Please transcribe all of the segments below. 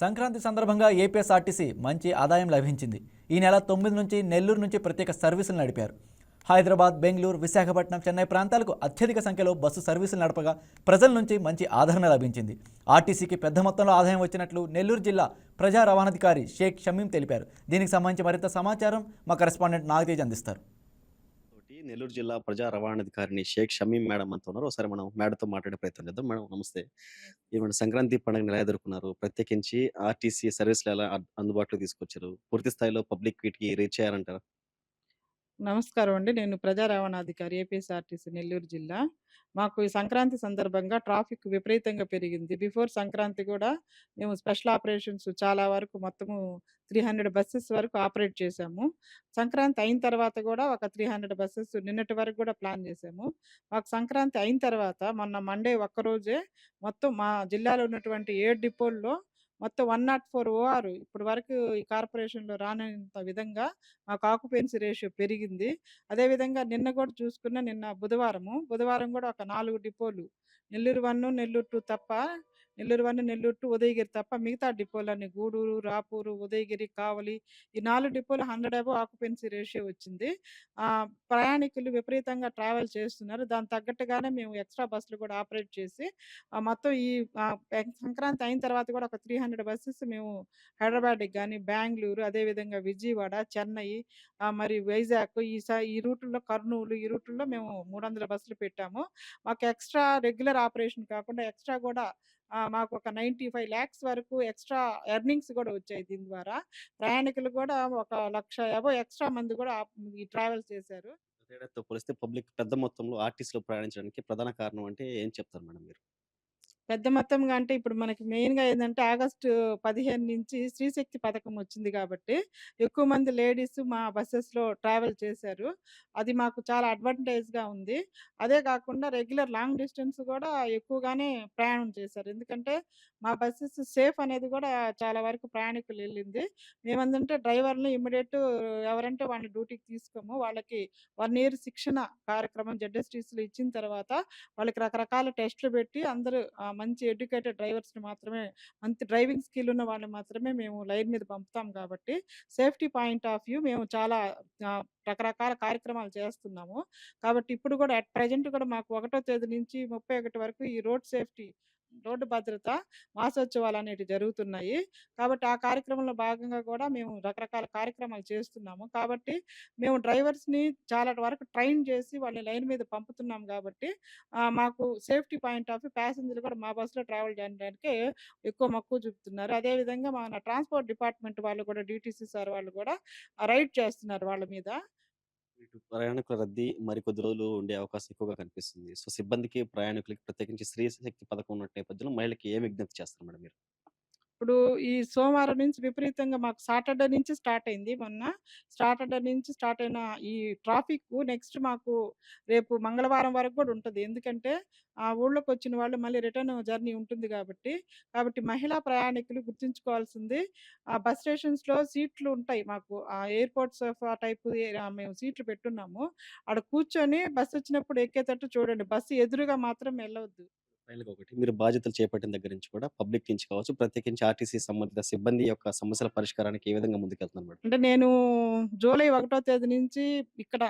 సంక్రాంతి సందర్భంగా ఏపీఎస్ఆర్టీసీ మంచి ఆదాయం లభించింది. ఈ నెల తొమ్మిది నుంచి నెల్లూరు నుంచి ప్రత్యేక సర్వీసులు నడిపారు. హైదరాబాద్ బెంగళూరు విశాఖపట్నం చెన్నై ప్రాంతాలకు అత్యధిక సంఖ్యలో బస్సు సర్వీసులు నడపగా ప్రజల నుంచి మంచి ఆదరణ లభించింది. ఆర్టీసీకి పెద్ద మొత్తంలో ఆదాయం వచ్చినట్లు నెల్లూరు జిల్లా ప్రజా రవాణాధికారి షేక్ షమీం తెలిపారు. దీనికి సంబంధించి మరింత సమాచారం మా కరెస్పాండెంట్ నాగతేజ్ అందిస్తారు. నెల్లూరు జిల్లా ప్రజా రవాణాధికారిని షేక్ షమీం మేడం అంతా ఉన్నారు. ఒకసారి మనం మేడంతో మాట్లాడే ప్రయత్నం చేద్దాం. మేడం నమస్తే. ఏమంటే సంక్రాంతి పండుగను ఎలా ఎదుర్కొన్నారు? ప్రత్యేకించి ఆర్టీసీ సర్వీసులు ఎలా అద్- అందుబాటులో తీసుకొచ్చారు? పూర్తి స్థాయిలో పబ్లిక్ వీటికి రీచ్ అయ్యారంటారా? నమస్కారం అండి. నేను ప్రజా రవాణాధికారి ఏపీఎస్ఆర్టీసీ నెల్లూరు జిల్లా. మాకు ఈ సంక్రాంతి సందర్భంగా ట్రాఫిక్ విపరీతంగా పెరిగింది. బిఫోర్ సంక్రాంతి కూడా మేము స్పెషల్ ఆపరేషన్స్ చాలా వరకు మొత్తము త్రీ హండ్రెడ్ బస్సెస్ వరకు ఆపరేట్ చేశాము. సంక్రాంతి అయిన తర్వాత కూడా ఒక త్రీ హండ్రెడ్ బస్సెస్ నిన్నటి వరకు కూడా ప్లాన్ చేశాము. మాకు సంక్రాంతి అయిన తర్వాత మొన్న మండే ఒక్కరోజే మొత్తం మా జిల్లాలో ఉన్నటువంటి ఏడు డిపోల్లో మొత్తం 104 ఓఆర్ ఇప్పటి వరకు ఈ కార్పొరేషన్‌లో రానంత విధంగా మాకు ఆక్యుపెన్సీ రేషియో పెరిగింది. అదేవిధంగా నిన్న కూడా చూసుకున్న నిన్న బుధవారము, బుధవారం కూడా ఒక నాలుగు డిపోలు నెల్లూరు వన్ నెల్లూరు టూ తప్ప నెల్లూరు వన్ నెల్లూరు ఉదయగిరి తప్ప మిగతా డిపోలన్నీ గూడూరు, రాపూరు, ఉదయగిరి, కావలి ఈ నాలుగు డిపోలు హండ్రెడ్ అబో ఆక్యుపెన్సీ రేషియో వచ్చింది. ప్రయాణికులు విపరీతంగా ట్రావెల్ చేస్తున్నారు. దానికి తగ్గట్టుగానే మేము ఎక్స్‌ట్రా బస్సులు కూడా ఆపరేట్ చేసి మొత్తం ఈ సంక్రాంతి అయిన తర్వాత కూడా ఒక త్రీ హండ్రెడ్ బస్సెస్ మేము హైదరాబాద్‌కి కానీ బెంగళూరు అదేవిధంగా విజయవాడ, చెన్నై మరి వైజాగ్ ఈ స ఈ రూట్లో కర్నూలు ఈ రూట్లో మేము 300 బస్సులు పెట్టాము. మాకు ఎక్స్‌ట్రా రెగ్యులర్ ఆపరేషన్ కాకుండా ఎక్స్‌ట్రా కూడా మాకు ఒక 95,00,000 వరకు ఎక్స్‌ట్రా ఎర్నింగ్స్ కూడా వచ్చాయి దీని ద్వారా. ప్రయాణికులు కూడా ఒక లక్ష యాభై ఎక్స్‌ట్రా మంది కూడా ఈ ట్రావెల్స్ చేశారు. పోలిస్తే పబ్లిక్ పెద్ద మొత్తంలో ఆర్టీసీలో ప్రయాణించడానికి ప్రధాన కారణం అంటే ఏం చెప్తారు మేడం మీరు పెద్ద మొత్తంగా అంటే ఇప్పుడు మనకి మెయిన్‌గా ఏంటంటే ఆగస్టు 15 నుంచి స్త్రీశక్తి పథకం వచ్చింది కాబట్టి, ఎక్కువ మంది లేడీస్ మా బస్సెస్లో ట్రావెల్ చేశారు. అది మాకు చాలా అడ్వాంటేజ్‌గా ఉంది. అదే కాకుండా రెగ్యులర్ లాంగ్ డిస్టెన్స్ కూడా ఎక్కువగానే ప్రయాణం చేశారు. ఎందుకంటే మా బస్సెస్ సేఫ్ అనేది కూడా చాలా వరకు ప్రయాణికులు వెళ్ళింది మేమేందంటే డ్రైవర్‌ని ఇమ్మీడియేట్ ఎవరంటే వాళ్ళని డ్యూటీకి తీసుకోము. వాళ్ళకి వన్ ఇయర్ శిక్షణ కార్యక్రమం జెడ్ఎస్‌టీసీలో ఇచ్చిన తర్వాత వాళ్ళకి రకరకాల టెస్ట్‌లు పెట్టి అందరూ మంచి ఎడ్యుకేటెడ్ డ్రైవర్స్‌ని మాత్రమే మంచి డ్రైవింగ్ స్కిల్ ఉన్న వాళ్ళని మాత్రమే మేము లైన్ మీద పంపుతాం కాబట్టి, సేఫ్టీ పాయింట్ ఆఫ్ వ్యూ మేము చాలా రకరకాల కార్యక్రమాలు చేస్తున్నాము. కాబట్టి ఇప్పుడు కూడా అట్ ప్రెజెంట్ కూడా మాకు ఒకటో తేదీ నుంచి 31 వరకు ఈ రోడ్ సేఫ్టీ రోడ్డు భద్రత మాసోత్సవాలు అనేవి జరుగుతున్నాయి. కాబట్టి ఆ కార్యక్రమంలో భాగంగా కూడా మేము రకరకాల కార్యక్రమాలు చేస్తున్నాము. కాబట్టి మేము డ్రైవర్స్‌ని చాలా వరకు ట్రైన్ చేసి వాళ్ళని లైన్ మీద పంపుతున్నాం కాబట్టి మాకు సేఫ్టీ పాయింట్ ఆఫ్ ప్యాసింజర్లు కూడా మా బస్సులో ట్రావెల్ చేయడానికి ఎక్కువ మక్కువ చూపుతున్నారు. అదేవిధంగా మన ట్రాన్స్‌పోర్ట్ డిపార్ట్‌మెంట్ వాళ్ళు కూడా డీటీసీ సార్ వాళ్ళు కూడా రైడ్ చేస్తున్నారు వాళ్ళ మీద. ఇటు ప్రయాణికుల రద్దీ మరికొద్ది రోజులు ఉండే అవకాశం ఎక్కువగా కనిపిస్తుంది. సో సిబ్బందికి, ప్రయాణికులకి ప్రత్యేకించి స్త్రీ శక్తి పథకం ఉన్న నేపథ్యంలో మహిళలకి ఏం విజ్ఞప్తి చేస్తారు మేడం మీరు? ఇప్పుడు ఈ సోమవారం నుంచి విపరీతంగా మాకు సాటర్‌డే నుంచి స్టార్ట్ అయింది మొన్న. సాటర్‌డే నుంచి స్టార్ట్ అయిన ఈ ట్రాఫిక్ నెక్స్ట్ మాకు రేపు మంగళవారం వరకు కూడా ఉంటుంది ఎందుకంటే ఆ ఊళ్ళోకి వచ్చిన వాళ్ళు మళ్ళీ రిటర్న్ జర్నీ ఉంటుంది కాబట్టి కాబట్టి మహిళా ప్రయాణికులు గుర్తుంచుకోవాల్సింది ఆ బస్ స్టేషన్స్‌లో సీట్లు ఉంటాయి మాకు. ఆ ఎయిర్పోర్ట్స్ సోఫా టైపు మేము సీట్లు పెట్టున్నాము. అక్కడ కూర్చొని బస్సు వచ్చినప్పుడు ఎక్కేటట్టు చూడండి. బస్సు ఎదురుగా మాత్రం వెళ్ళవద్దు ఫైనల్‌గా ఒకటి మీరు బాధ్యతలు చేపట్టిన దగ్గర నుంచి కూడా పబ్లిక్ నుంచి కావచ్చు, ప్రత్యేకించి ఆర్టీసీ సంబంధిత సిబ్బంది యొక్క సమస్యల పరిష్కారానికి ఏ విధంగా ముందుకెళ్తున్నారు మేడం? అంటే నేను జూలై ఒకటో తేదీ నుంచి ఇక్కడ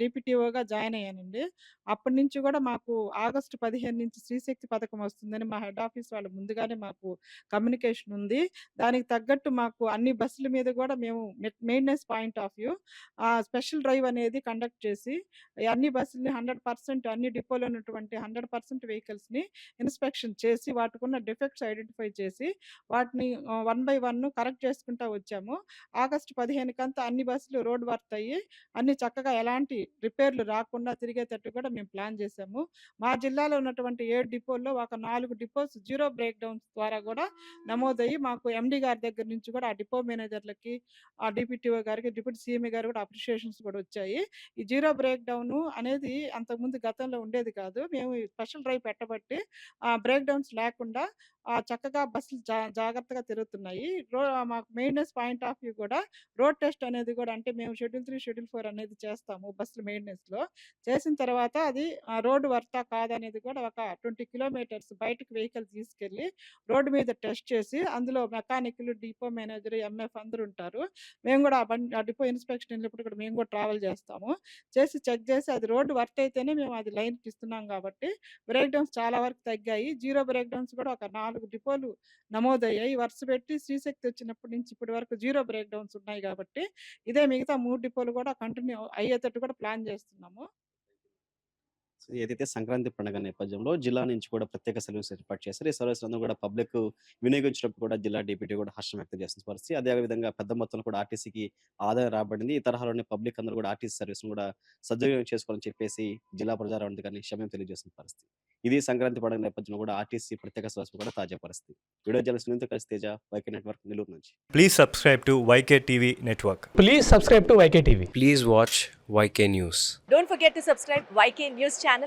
డిపిటిఓగా జాయిన్ అయ్యానండి. అప్పటి నుంచి కూడా మాకు ఆగస్టు 15 నుంచి స్త్రీశక్తి పథకం వస్తుందని మా హెడ్ ఆఫీస్ వాళ్ళు ముందుగానే మాకు కమ్యూనికేషన్ ఉంది. దానికి తగ్గట్టు మాకు అన్ని బస్సుల మీద కూడా మేము మెయింటెనెన్స్ పాయింట్ ఆఫ్ వ్యూ ఆ స్పెషల్ డ్రైవ్ అనేది కండక్ట్ చేసి అన్ని బస్సుల్ని 100% అన్ని డిపోలో ఉన్నటువంటి 100% వెహికల్స్‌ని ఇన్స్‌పెక్షన్ చేసి వాటికున్న డిఫెక్ట్స్ ఐడెంటిఫై చేసి వాటిని వన్ బై వన్ కరెక్ట్ చేసుకుంటా వచ్చాము. ఆగస్టు 15 కంతా అన్ని బస్సులు రోడ్ వర్త్ అయ్యి అన్ని చక్కగా ఎలాంటి రిపేర్‌లు రాకుండా తిరిగేటట్టు కూడా మేము ప్లాన్ చేశాము. మా జిల్లాలో ఉన్నటువంటి ఏడు డిపోల్లో ఒక నాలుగు డిపోస్ జీరో బ్రేక్ డౌన్స్ ద్వారా కూడా నమోదయ్యి మాకు ఎండీ గారి దగ్గర నుంచి కూడా ఆ డిపో మేనేజర్‌లకి, ఆ డిపిటిఓ గారికి, డిప్యూటీ సీఎంఏ గారు కూడా అప్రిషియేషన్స్ కూడా వచ్చాయి. ఈ జీరో బ్రేక్ డౌన్ అనేది అంతకుముందు గతంలో ఉండేది కాదు. మేము స్పెషల్ డ్రైవ్ పెట్టబట్టి బ్రేక్ డౌన్స్ లేకుండా చక్కగా బస్సులు జా జాగ్రత్తగా తిరుగుతున్నాయి. రో మాకు మెయింటెనెన్స్ పాయింట్ ఆఫ్ వ్యూ కూడా రోడ్ టెస్ట్ అనేది కూడా అంటే మేము షెడ్యూల్ త్రీ షెడ్యూల్ ఫోర్ అనేది చేస్తాము బస్సులు మెయింటెనెన్స్‌లో. చేసిన తర్వాత అది ఆహ్, రోడ్ వర్తా కాదనేది కూడా ఒక 20 కిలోమీటర్స్ బయటకు వెహికల్ తీసుకెళ్ళి రోడ్డు మీద టెస్ట్ చేసి అందులో మెకానిక్‌లు, డిపో మేనేజర్, ఎంఎఫ్ అందరు ఉంటారు. మేము కూడా ఆ బండి ఆ డిపో ఇన్స్‌పెక్షన్ వెళ్ళినప్పుడు కూడా మేము కూడా ట్రావెల్ చేస్తాము. చేసి చెక్ చేసి అది రోడ్డు వర్త్ అయితేనే మేము అది లైన్‌కి ఇస్తున్నాం కాబట్టి బ్రేక్ డౌన్స్ చాలా వరకు తగ్గాయి. జీరో బ్రేక్ డౌన్స్ కూడా ఒక నాలుగు డిపోలు నమోదయ్యాయి. వరుస పెట్టి శ్రీశక్తి వచ్చినప్పటి నుంచి ఇప్పటి వరకు జీరో బ్రేక్ డౌన్స్ ఉన్నాయి కాబట్టి ఇదే మిగతా మూడు డిపోలు కూడా కంటిన్యూ అయ్యేటట్టు కూడా ప్లాన్ చేస్తున్నాము. ఏదైతే సంక్రాంతి పండుగ నేపథ్యంలో జిల్లా నుంచి కూడా ప్రత్యేక సర్వీస్ ఏర్పాటు చేశారు. ఈ సర్వీస్ అందరూ కూడా పబ్లిక్ వినియోగించినప్పుడు కూడా జిల్లా డిప్యూటీ కూడా హర్షం వ్యక్తం చేస్తున్న పరిస్థితి. అదే విధంగా పెద్ద మొత్తంలో కూడా ఆర్టీసీకి ఆదాయం రాబడింది. ఈ తరహాలోనే పబ్లిక్ అందరూ కూడా ఆర్టీసీ సర్వీస్ను కూడా సద్వినియోగం చేసుకోవాలని చెప్పేసి జిల్లా ప్రజారావణి గారిని క్షమ్యం తెలియజేస్తున్న పరిస్థితి. ఇది సంక్రాంతి పడక నేపథ్యంలో కూడా ఆర్టీసీ ప్రత్యేక స్వాస్థ కూడా తాజా పరిస్థితి. వీడియో జలసినంత కలిసి తేజ వైకే నెట్వర్క్ నెల్లూరు నుంచి. Please subscribe to YK TV network please subscribe to YK TV please watch YK news don't forget to subscribe YK news channel